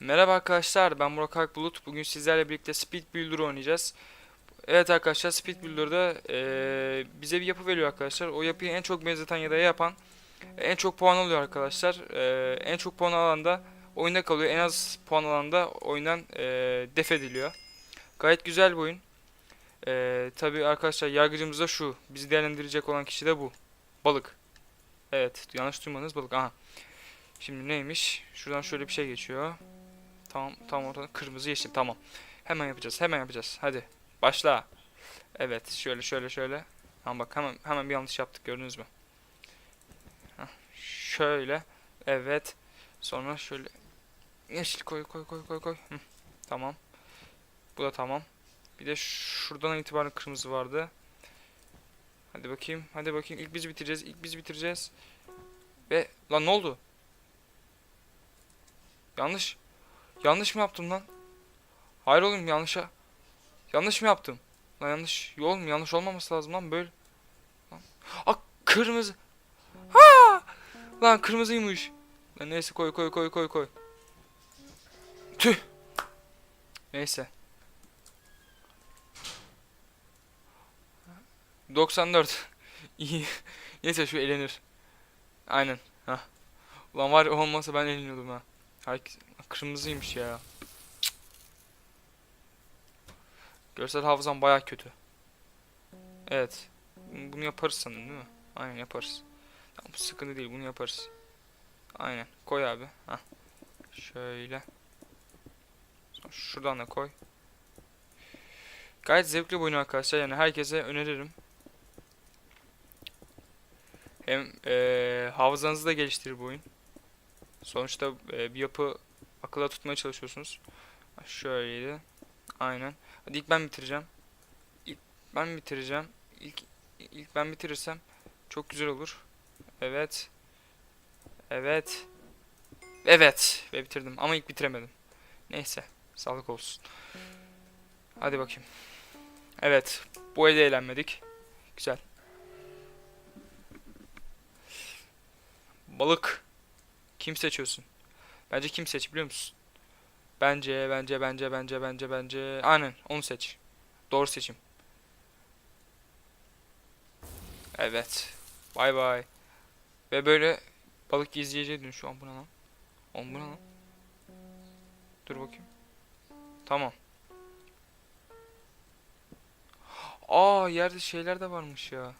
Merhaba arkadaşlar ben Burak Akbulut. Bugün sizlerle birlikte Speed Builder oynayacağız. Evet arkadaşlar Speed Builder'da eee, bize bir yapı veriyor arkadaşlar. O yapıyı en çok benzeten ya da yapan en çok puan alıyor arkadaşlar. Eee, en çok puan alan da oyunda kalıyor. En az puan alan da oyundan eee def ediliyor. Gayet güzel bir oyun. Eee Tabi arkadaşlar yargıcımız da şu. Bizi değerlendirecek olan kişi de bu. Balık. Evet yanlış duymadınız balık. Aha. Şimdi neymiş? Şuradan şöyle bir şey geçiyor. Tamam tam ortada kırmızı yeşil tamam. Hemen yapacağız hemen yapacağız. Hadi başla. Evet şöyle şöyle şöyle. Tamam bak hemen hemen bir yanlış yaptık gördünüz mü? Şöyle. Evet. Sonra şöyle yeşil koy koy koy koy koy. Hı, tamam. Bu da tamam. Bir de şuradan itibaren kırmızı vardı. Hadi bakayım. Hadi bakayım. İlk biz bitireceğiz. İlk biz bitireceğiz. Ve lan ne oldu? Yanlış. Yanlış mı yaptım lan? Hayır oğlum yanlışa. Yanlış mı yaptım? Lan yanlış. Yo Oğlum yanlış olmaması lazım lan böyle. Lan. Aa kırmızı. Ha! Lan kırmızıymış. Lan neyse koy koy koy koy koy. Tüh. Neyse. 94. İyi. Neyse şu elenir. Aynen. Ha. Ulan var olmasa ben eleniyordum ha. Herkes kırmızıymış ya. Görsel hafızam baya kötü. Evet. Bunu yaparız sanırım değil mi? Aynen yaparız. Tamam sıkıntı değil bunu yaparız. Aynen. Koy abi. Hah. Şöyle. Şuradan da koy. Gayet zevkli bir oyun arkadaşlar. Yani herkese öneririm. Hem eee hafızanızı da geliştirir bu oyun. Sonuçta e, bir yapı akılda tutmaya çalışıyorsunuz. Şöyleydi. Aynen. Hadi ilk ben bitireceğim. İlk ben bitireceğim. İlk ilk ben bitirirsem çok güzel olur. Evet. Evet. Evet. Ve bitirdim ama ilk bitiremedim. Neyse. Sağlık olsun. Hadi bakayım. Evet. Bu elde eğlenmedik. Güzel. Balık. Kim seçiyorsun? Bence kim seç biliyor musun? Bence, bence, bence, bence, bence, bence. Aynen onu seç. Doğru seçim. Evet. Bay bay. Ve böyle balık izleyeceğe dön şu an bu ne lan? Oğlum bu ne lan? Dur bakayım. Tamam. Aa yerde şeyler de varmış ya.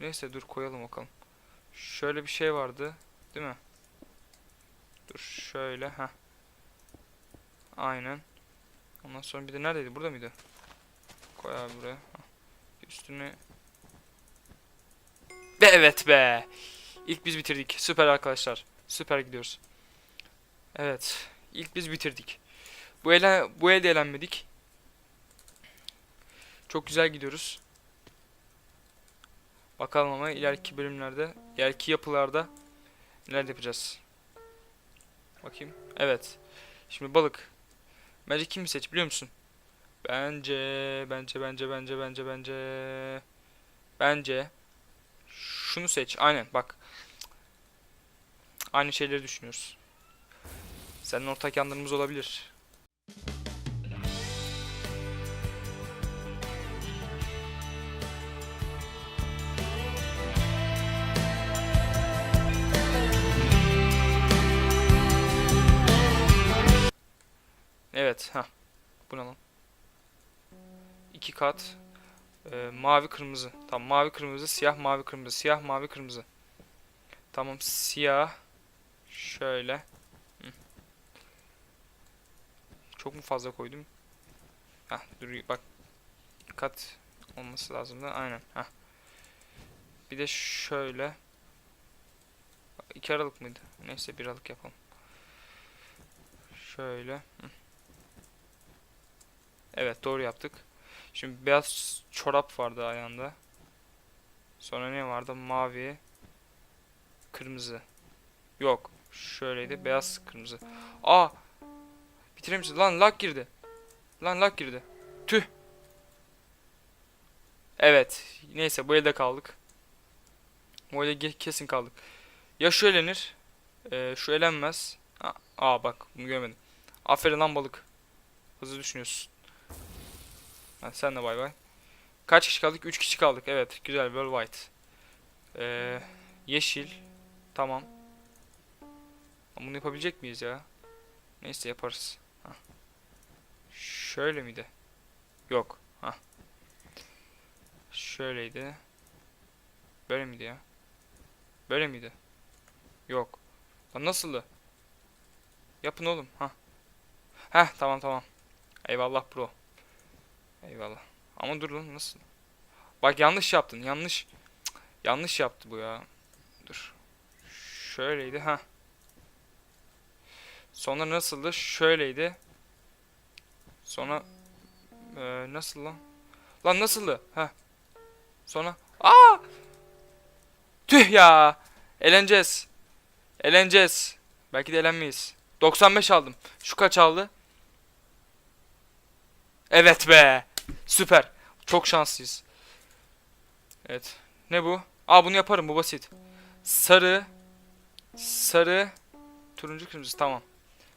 Neyse dur koyalım bakalım. Şöyle bir şey vardı. Değil mi? Dur şöyle ha. Aynen. Ondan sonra bir de neredeydi? Burada mıydı? Koy abi buraya. Hah. Üstüne. Ve evet be. İlk biz bitirdik. Süper arkadaşlar. Süper gidiyoruz. Evet. İlk biz bitirdik. Bu ele bu elde eğlenmedik. Çok güzel gidiyoruz. Bakalım ama ileriki bölümlerde, ileriki yapılarda neler yapacağız. Bakayım. Evet. Şimdi balık. Bence kimi seç biliyor musun? Bence, bence, bence, bence, bence, bence. Bence. Şunu seç. Aynen bak. Aynı şeyleri düşünüyoruz. Senin ortak yanlarımız olabilir. Evet. ha. Bu ne? İki kat. Ee, mavi kırmızı. Tamam mavi kırmızı, siyah mavi kırmızı, siyah mavi kırmızı. Tamam siyah. Şöyle. Çok mu fazla koydum? Hah dur bak. Kat olması lazım da aynen. Hah. Bir de şöyle. İki aralık mıydı? Neyse bir aralık yapalım. Şöyle. Hı. Evet doğru yaptık. Şimdi beyaz çorap vardı ayağında. Sonra ne vardı? Mavi. Kırmızı. Yok. Şöyleydi. Beyaz kırmızı. Aa! Bitiremişiz. Lan lag girdi. Lan lag girdi. Tüh. Evet. Neyse bu elde kaldık. Böyle ge- kesin kaldık. Ya şu elenir. Ee, şu elenmez. Aa, aa bak bunu görmedim. Aferin lan balık. Hızlı düşünüyorsun. Ha, sen de bay bay. Kaç kişi kaldık? 3 kişi kaldık. Evet güzel. World White. Ee, yeşil. Tamam. Ama Bunu yapabilecek miyiz ya? Neyse yaparız. Hah. Şöyle miydi? Yok. Ha. Şöyleydi. Böyle miydi ya? Böyle miydi? Yok. Lan nasıldı? Yapın oğlum. Ha. Heh tamam tamam. Eyvallah bro. Eyvallah. Ama dur lan nasıl? Bak yanlış yaptın. Yanlış. Yanlış yaptı bu ya. Dur. Şöyleydi ha. Sonra nasıldı? Şöyleydi. Sonra Ee, nasıl lan? Lan nasıldı? Ha. Sonra aa! Tüh ya. Eleneceğiz. Eleneceğiz. Belki de elenmeyiz. 95 aldım. Şu kaç aldı? Evet be. Süper. Çok şanslıyız. Evet. Ne bu? Aa bunu yaparım bu basit. Sarı. Sarı. Turuncu kırmızı tamam.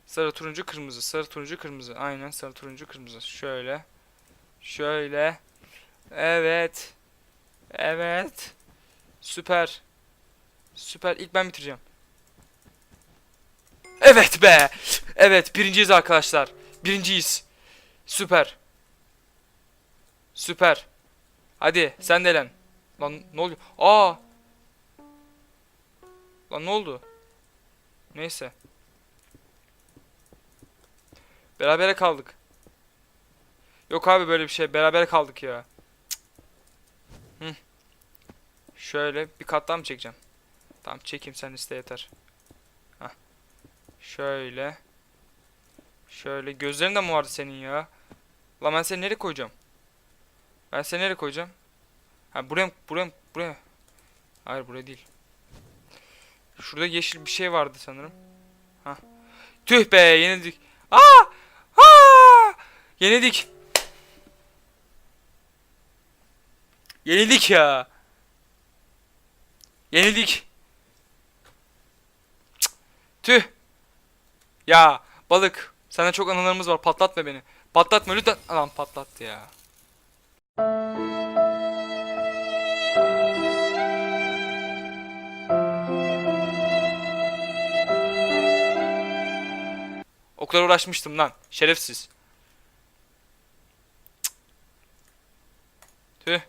Sarı turuncu kırmızı. Sarı turuncu kırmızı. Aynen sarı turuncu kırmızı. Şöyle. Şöyle. Evet. Evet. Süper. Süper. İlk ben bitireceğim. Evet be. Evet birinciyiz arkadaşlar. Birinciyiz. Süper. Süper. Hadi sen de elen. Lan ne oluyor? Aa. Lan ne oldu? Neyse. Berabere kaldık. Yok abi böyle bir şey. Berabere kaldık ya. Hı. Şöyle bir kattan mı çekeceğim? Tamam çekeyim sen iste yeter. Hah. Şöyle. Şöyle. Gözlerin de mi vardı senin ya? Lan ben seni nereye koyacağım? Ben seni nereye koyacağım? Ha buraya buraya buraya. Hayır buraya değil. Şurada yeşil bir şey vardı sanırım. Ha. Tüh be yenildik. Aa! Aa! Yenildik. Yenildik ya. Yenildik. Cık. Tüh. Ya balık. Sana çok anılarımız var. Patlatma beni. Patlatma lütfen. Lan patlattı ya. O kadar uğraşmıştım lan. Şerefsiz. Tüh.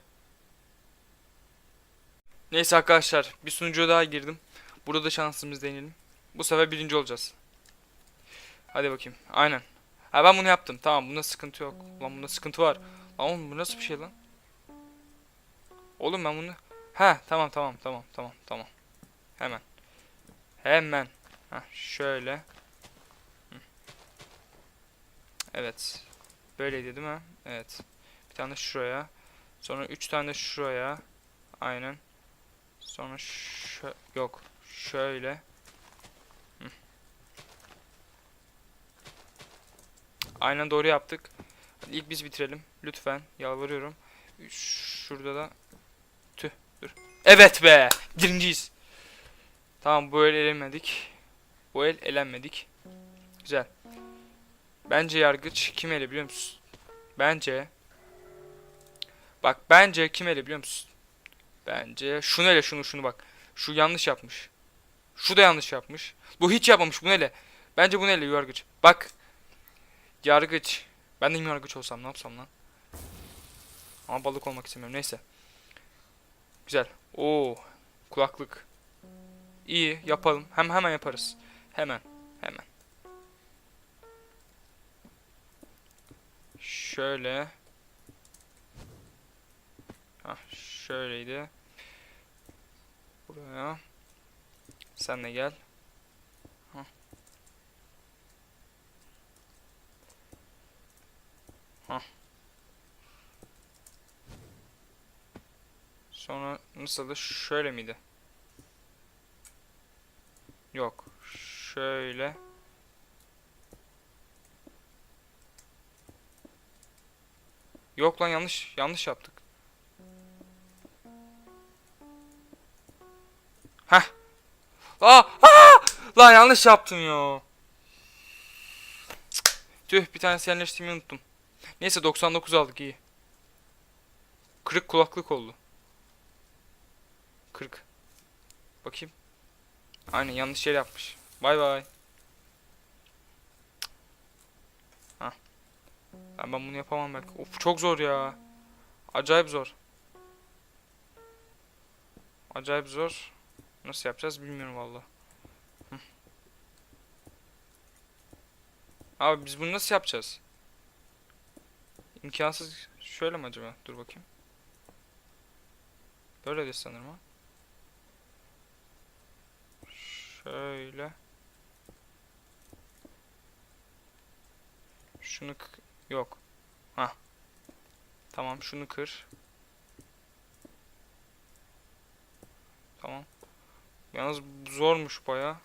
Neyse arkadaşlar. Bir sunucuya daha girdim. Burada da şansımız deneyelim. Bu sefer birinci olacağız. Hadi bakayım. Aynen. Ha ben bunu yaptım. Tamam bunda sıkıntı yok. Lan bunda sıkıntı var. Lan oğlum bu nasıl bir şey lan? Oğlum ben bunu... Ha tamam tamam tamam tamam tamam. Hemen. Hemen. Ha şöyle. Hı. Evet. Böyleydi değil mi? Evet. Bir tane şuraya. Sonra üç tane şuraya. Aynen. Sonra şö yok. Şöyle. Aynen doğru yaptık. Hadi ilk biz bitirelim. Lütfen. Yalvarıyorum. Şurada da tüh dur. Evet be. Birinciyiz. Tamam bu el elenmedik. Bu el elenmedik. Güzel. Bence yargıç kim ele biliyor musun? Bence Bak bence kim ele biliyor musun? Bence şunu ele şunu şunu bak. Şu yanlış yapmış. Şu da yanlış yapmış. Bu hiç yapmamış bunu ele. Bence bunu ele yargıç. Bak. Yargıç. Ben de yargıç olsam ne yapsam lan? Ama balık olmak istemiyorum. Neyse. Güzel. Oo. Kulaklık. İyi yapalım. Hem hemen yaparız. Hemen. Hemen. Şöyle. Hah şöyleydi. Buraya. Sen de gel. Hah. Hah. Sonra nasıldı? Şöyle miydi? Yok. Şöyle. Yok lan yanlış yanlış yaptık. Aa! Aa! Lan yanlış yaptım ya. Tüh bir tanesi yerleştirmeyi unuttum. Neyse 99 aldık iyi. Kırık kulaklık oldu. 40. Bakayım. Aynen yanlış yer yapmış. Bay bay. Ben, ben bunu yapamam belki. Of çok zor ya. Acayip zor. Acayip zor. Nasıl yapacağız bilmiyorum valla. Abi biz bunu nasıl yapacağız? İmkansız. Şöyle mi acaba? Dur bakayım. Böyle de sanırım ha. Şöyle. Şunu yok. Ha. Tamam şunu kır. Tamam. Yalnız zormuş baya.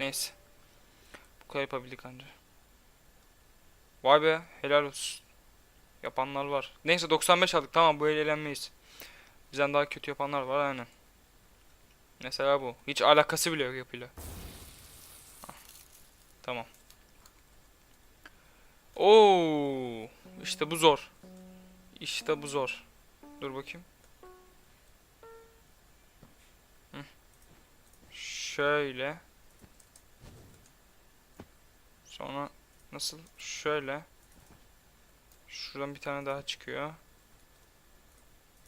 Neyse. Bu kadar yapabildik anca. Vay be helal olsun. Yapanlar var. Neyse 95 aldık tamam bu el eğlenmeyiz. Bizden daha kötü yapanlar var aynen. Mesela bu. Hiç alakası bile yok yapıyla. Tamam. Oo, işte bu zor. İşte bu zor. Dur bakayım. Şöyle. Sonra nasıl? Şöyle. Şuradan bir tane daha çıkıyor.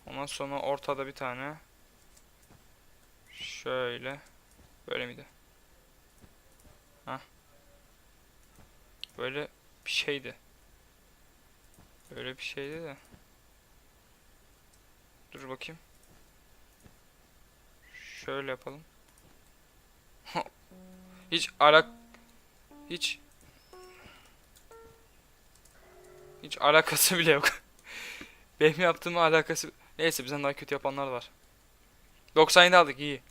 Ondan sonra ortada bir tane. Şöyle. Böyle miydi? Hah. Böyle bir şeydi. Böyle bir şeydi de. Dur bakayım. Şöyle yapalım. Hiç alak hiç hiç alakası bile yok. Benim yaptığımla alakası neyse bizden daha kötü yapanlar var. 97 aldık iyi.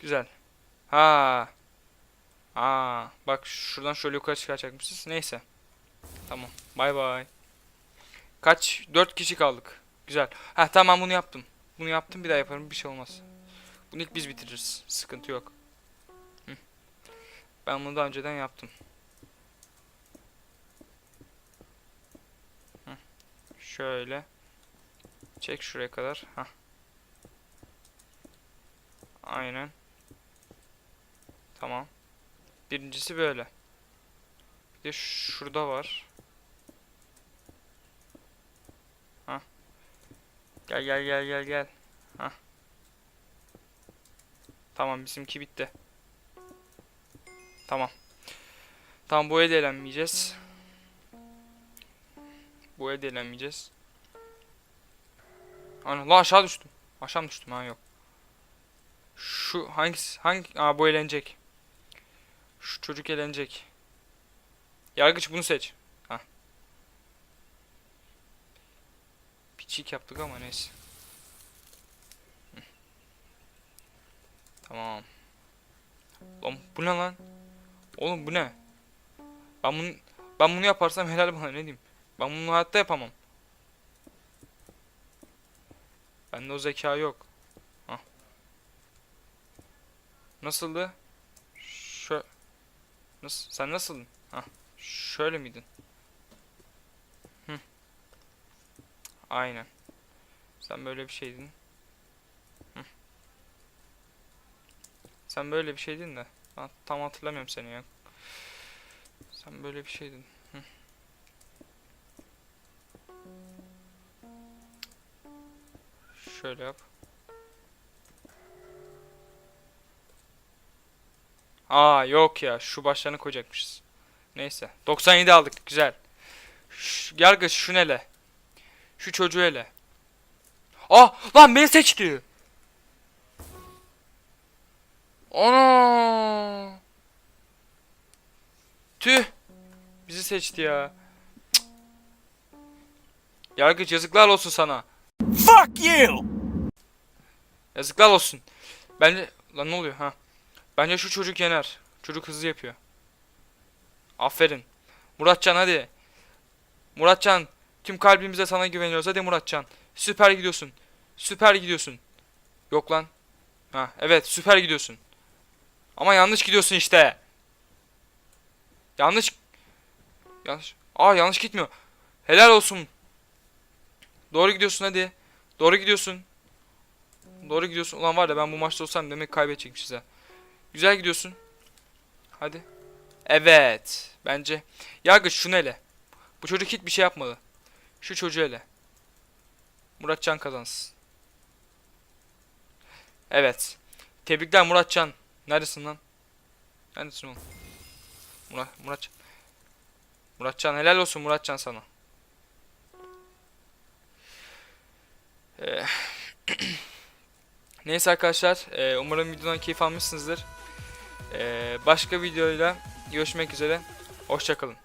Güzel. Ha. Aa, bak şuradan şöyle yukarı çıkacakmışız. Neyse. Tamam. Bay bay. Kaç? 4 kişi kaldık. Güzel. Ha tamam bunu yaptım. Bunu yaptım bir daha yaparım bir şey olmaz. Bunu ilk biz bitiririz. Sıkıntı yok. Ben bunu daha önceden yaptım. Şöyle. Çek şuraya kadar. Hah. Aynen. Tamam. Birincisi böyle. Bir de şurada var. Hah. Gel gel gel gel gel. Hah. Tamam bizimki bitti. Tamam. Tamam bu elde eğlenmeyeceğiz. Bu elde eğlenmeyeceğiz. Ana la aşağı düştüm. Aşağı düştüm ha yok. Şu hangisi hangi Aa bu eğlenecek. Şu çocuk eğlenecek. Yargıç bunu seç. Ha. Piçik yaptık ama neyse. Tamam. Oğlum bu ne lan? Oğlum bu ne? Ben bunu ben bunu yaparsam helal bana ne diyeyim? Ben bunu hayatta yapamam. Bende o zeka yok. Hah. Nasıldı? Şö Nasıl? Sen nasıldın? Hah. Şöyle miydin? Hı. Aynen. Sen böyle bir şeydin. Hı. Sen böyle bir şeydin de. Ben tam hatırlamıyorum seni ya. Sen böyle bir şeydin. Hı. Şöyle yap. Aa yok ya şu başlarını koyacakmışız. Neyse 97 aldık güzel. Şu, yargıç şu nele. Şu çocuğu ele. Ah lan beni seçti. Ana. Tüh. Bizi seçti ya. Cık. Yargıç yazıklar olsun sana. Fuck you! Yazıklar olsun. Bence lan ne oluyor ha? Bence şu çocuk yener. Çocuk hızlı yapıyor. Aferin. Muratcan hadi. Muratcan Tüm kalbimize sana güveniyoruz. Hadi Muratcan. Süper gidiyorsun. Süper gidiyorsun. Yok lan. Ha evet süper gidiyorsun. Ama yanlış gidiyorsun işte. Yanlış. Yanlış. Aa yanlış gitmiyor. Helal olsun. Doğru gidiyorsun hadi. Doğru gidiyorsun. Doğru gidiyorsun. Ulan var ya ben bu maçta olsam demek kaybedecekmiş size. Güzel gidiyorsun. Hadi. Evet. Bence. Yargıç şunu ele. Bu çocuk hiçbir şey yapmadı. Şu çocuğu ele. Muratcan kazansın. Evet. Tebrikler Muratcan. Neredesin lan? Neredesin oğlum? Murat, Muratcan. Muratcan helal olsun Muratcan sana. Ee, Neyse arkadaşlar. e, umarım videodan keyif almışsınızdır. Ee, başka videoyla görüşmek üzere. Hoşçakalın.